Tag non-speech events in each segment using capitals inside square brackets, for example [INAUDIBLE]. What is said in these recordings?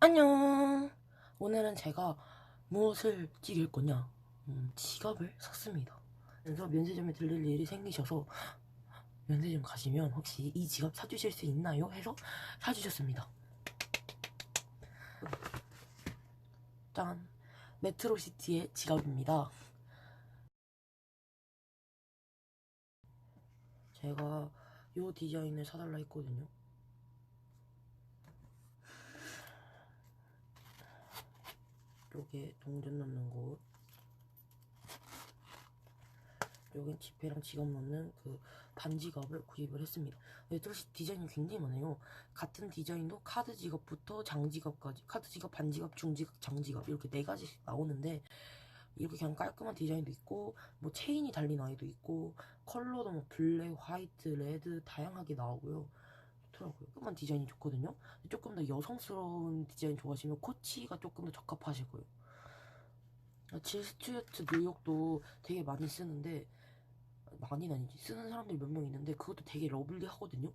안녕. 오늘은 제가 무엇을 찍을 거냐? 음, 지갑을 샀습니다. 그래서 면세점에 들릴 일이 생기셔서 면세점 가시면 혹시 이 지갑 사주실 수 있나요? 해서 사주셨습니다. 짠. 메트로시티의 지갑입니다. 제가 이 디자인을 사달라 했거든요. 요게 동전 넣는 곳. 여긴 지폐랑 지갑 넣는 그 반지갑을 구입을 했습니다. 메트로시 디자인이 굉장히 많아요. 같은 디자인도 카드 지갑부터 장지갑까지 카드 지갑, 반지갑, 중지갑, 장지갑 이렇게 네 가지씩 나오는데 이렇게 그냥 깔끔한 디자인도 있고 뭐 체인이 달린 아이도 있고 컬러도 뭐 블랙, 화이트, 레드 다양하게 나오고요 좋더라고요 깔끔한 디자인이 좋거든요 조금 더 여성스러운 디자인 좋아하시면 코치가 조금 더 적합하실 거예요. 아, 질스튜어트 뉴욕도 되게 많이 쓰는데 많이는 아니지 쓰는 사람들이 몇 명 있는데 그것도 되게 러블리하거든요.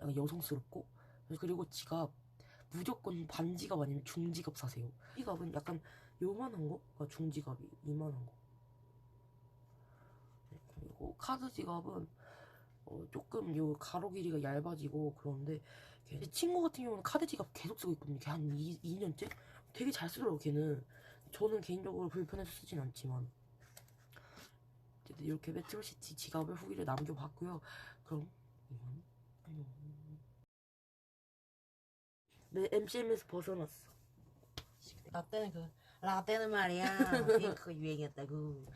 약간 여성스럽고 그리고 지갑 무조건 반지갑 아니면 중지갑 사세요. 지갑은 약간 요만한 거가 중지갑이 이만한 거. 네, 그리고 카드 지갑은 어, 조금 요 가로 길이가 얇아지고 그런데 걔 친구 같은 경우는 카드 지갑 계속 쓰고 있거든요. 걔 한 2, 2년째? 되게 잘 쓰더라고 걔는. 저는 개인적으로 불편해서 쓰진 않지만 이렇게 메트로시티 지갑을 후기를 남겨봤고요. 그럼 이만. 네, MCM에서 벗어났어. 라떼는 그 라떼는 말이야 [LAUGHS] 핑크 유행이었다고